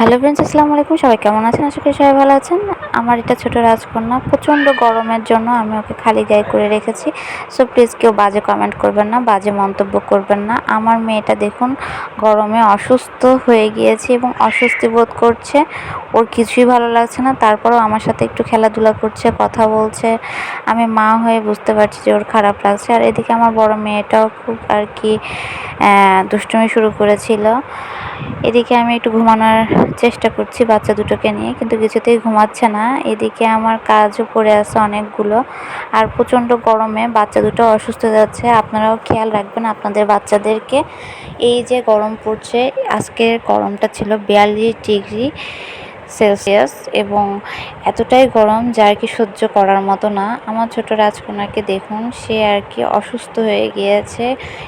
Hello friends, আসসালামু আলাইকুম। সবাই কেমন আছেন? আশা করি সবাই ভালো আছেন। আমার এটা ছোটো রাজকন্যা। প্রচণ্ড গরমের জন্য আমি ওকে খালি গায়ে করে রেখেছি। সো প্লিজ কেউ বাজে কমেন্ট করবেন না, বাজে মন্তব্য করবেন না। আমার মেয়েটা দেখুন, গরমে অসুস্থ হয়ে গিয়েছে এবং অস্বস্তি বোধ করছে। ওর কিছুই ভালো লাগছে না। তারপরেও আমার সাথে একটু খেলাধুলা করছে, কথা বলছে। আমি মা হয়ে বুঝতে পারছি যে ওর খারাপ লাগছে। আর এদিকে আমার বড় মেয়েটাও খুব আর কি দুষ্টুমি শুরু করেছিল। এদিকে আমি একটু ঘুমানোর চেষ্টা করছি বাচ্চা দুটোকে নিয়ে, কিন্তু কিছুতেই ঘুমাচ্ছে না। এদিকে আমার কাজও পড়ে আছে অনেকগুলো, আর প্রচণ্ড গরমে বাচ্চা দুটো অসুস্থ যাচ্ছে। আপনারাও খেয়াল রাখবেন আপনাদের বাচ্চাদেরকে। এই যে গরম পড়ছে, আজকের গরমটা ছিল বিয়াল্লিশ ডিগ্রি। সেলসিয়াস এবং এতটাই গরম যা আর কি সহ্য করার মতো না। আমার ছোট রাজকন্যাকে দেখুন, সে আর কি অসুস্থ হয়ে গিয়েছে,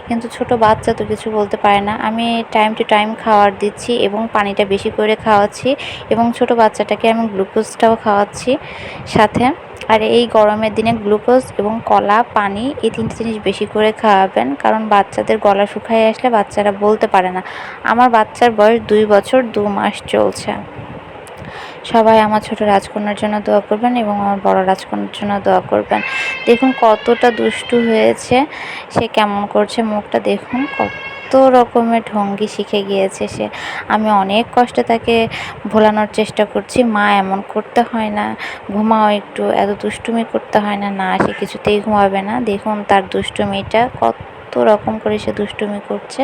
কিন্তু ছোট বাচ্চা তো কিছু বলতে পারে না। আমি টাইম টু টাইম খাওয়ার দিচ্ছি এবং পানিটা বেশি করে খাওয়াচ্ছি এবং ছোট বাচ্চাটাকে আমি গ্লুকোজটাও খাওয়াচ্ছি সাথে। আর এই গরমের দিনে গ্লুকোজ এবং কলা, পানি এই তিনটে জিনিস বেশি করে খাওয়াবেন, কারণ বাচ্চাদের গলা শুকায় আসলে বাচ্চারা বলতে পারে না। আমার বাচ্চার বয়স দুই বছর, দু মাস চলছে। সবাই আমার ছোট রাজকন্যার জন্য দোয়া করবেন এবং আমার বড় রাজকন্যার জন্য দোয়া করবেন। দেখুন কতটা দুষ্টু হয়েছে, সে কেমন করছে মুখটা দেখুন, কত রকমের ঢঙ্গি শিখে গিয়েছে সে। আমি অনেক কষ্টে তাকে ভোলানোর চেষ্টা করছি, মা এমন করতে হয় না, ঘুমাও একটু, এত দুষ্টুমি করতে হয় না না, সে কিছুতেই ঘুমাবে না। দেখুন তার দুষ্টুমিটা কত কত রকম করে সে দুষ্টুমি করছে।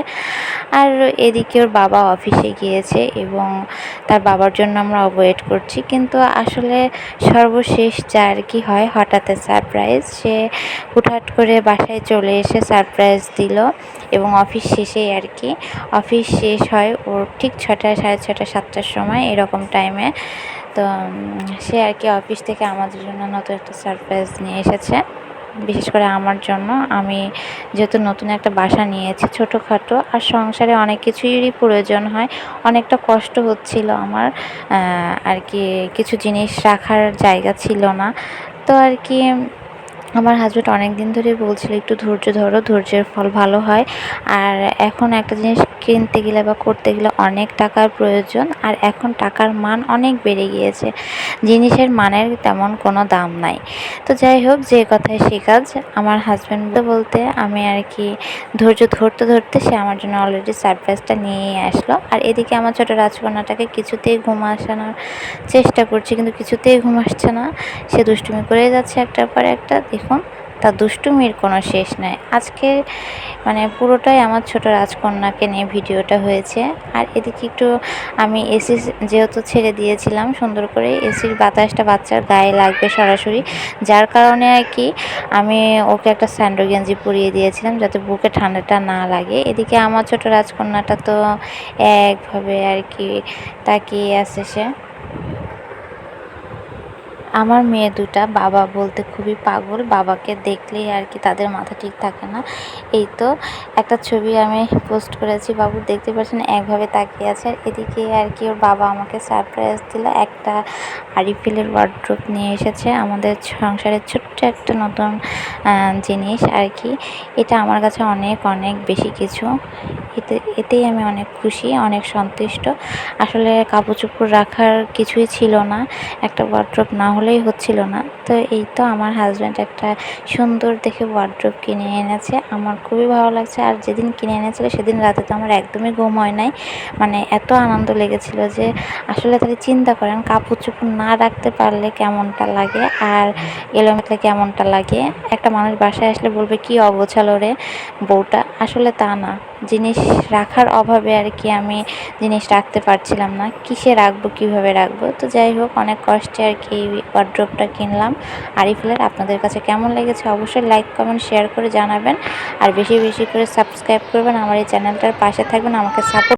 আর এদিকে ওর বাবা অফিসে গিয়েছে এবং তার বাবার জন্য আমরা ওয়েট করছি। কিন্তু আসলে সর্বশেষ যা আর কি হয়, হঠাৎ সারপ্রাইজ সে হুটহাট করে বাসায় চলে এসে সারপ্রাইজ দিল এবং অফিস শেষেই আর কি। অফিস শেষ হয় ওর ঠিক ছটা, সাড়ে ছটা, সাতটার সময় এরকম টাইমে তো সে আর কি অফিস থেকে আমাদের জন্য নতুন একটা সারপ্রাইজ নিয়ে এসেছে। বিশেষ করে আমার জন্য। আমি যেহেতু নতুন একটা বাসা নিয়েছি ছোটোখাটো, আর সংসারে অনেক কিছুরই প্রয়োজন হয়। অনেকটা কষ্ট হচ্ছিল আমার আর কি কিছু জিনিস রাখার জায়গা ছিল না। তো আর কি আমার হাজব্যান্ড অনেক দিন ধরে বলছিল, একটু ধৈর্য ধরো, ধৈর্যের ফল ভালো হয়। আর এখন একটা জিনিস কিনতে গেলে বা করতে গেলে অনেক টাকার প্রয়োজন, আর এখন টাকার মান অনেক বেড়ে গিয়েছে। জিনিসের মানের তেমন কোনো দাম নাই। তো যাই হোক, যে কথায় সে কাজ, আমার হাজব্যান্ড বলতে আমি আর কি ধৈর্য ধরতে ধরতে সে আমার জন্য অলরেডি সারপ্রাইজটা নিয়ে আসলো। আর এদিকে আমার ছোটো রাজকন্যাটাকে কিছুতেই ঘুম আসানোর চেষ্টা করছি, কিন্তু কিছুতেই ঘুম আসছে না। সে দুষ্টুমি করেই যাচ্ছে একটার পর একটা দেখুন, তা দুষ্টুমির কোনো শেষ নাই। আজকে মানে পুরোটাই আমার ছোট রাজকন্যাকে নিয়ে ভিডিওটা হয়েছে। আর এদিকে একটু আমি এসি যেহেতু ছেড়ে দিয়েছিলাম, সুন্দর করে এসির বাতাসটা বাচ্চার গায়ে লাগবে সরাসরি। যার কারণে আর কি আমি ওকে একটা স্যান্ডো গেঞ্জি পরিয়ে দিয়েছিলাম, যাতে বুকে ঠান্ডাটা না লাগে। এদিকে আমার ছোট রাজকন্যাটা তো একভাবে আর কি তাকিয়ে আছে সে। আমার মেয়ে দুটা, বাবা বলতে খুবই পাগল, বাবাকে দেখলেই আর কি তাদের মাথা ঠিক থাকে না। এই তো একটা ছবি আমি পোস্ট করেছি, বাবু দেখতে পাচ্ছেন একভাবে তাকিয়ে আছে। আর এদিকে আর কি ওর বাবা আমাকে সারপ্রাইজ দিল, একটা আরিফিলের ওয়ার্ড্রোপ নিয়ে এসেছে, আমাদের সংসারের ছোট্ট একটা নতুন জিনিস আর কি। এটা আমার কাছে অনেক অনেক বেশি কিছু। এতে, এতেই আমি অনেক খুশি, অনেক সন্তুষ্ট। আসলে কাপড় চোপড় রাখার কিছুই ছিল না, একটা ওয়ার্ড্রোপ না হলেই হচ্ছিল না। তো এই তো আমার হাজব্যান্ড একটা সুন্দর দেখে ওয়ার্ড্রোপ কিনে এনেছে, আমার খুবই ভালো লাগছে। আর যেদিন কিনে এনেছিল সেদিন রাতে তো আমার একদমই ঘুম হয় নাই। মানে এত আনন্দ লেগেছিল যে আসলে তাহলে চিন্তা করেন কাপড় চোপড় না রাখতে পারলে কেমনটা লাগে আর এলোমেলে কেমনটা লাগে? একটা মানুষ বাসায় আসলে বলবে, কি অগোছালো রে বউটা? আসলে তা না। জিনিস রাখার অভাবে আর কি আমি জিনিস রাখতে পারছিলাম না। কিসে রাখব, কীভাবে রাখব? তো যাই হোক, অনেক কষ্টে আর কি এই ওয়ার্ড্রপটা কিনলাম। আরিফুলের আপনাদের কাছে কেমন লেগেছে অবশ্যই লাইক কমেন্ট শেয়ার করে জানাবেন। আর বেশি বেশি করে সাবস্ক্রাইব করবেন। আমার এই চ্যানেলটার পাশে থাকবেন। আমাকে সাপোর্ট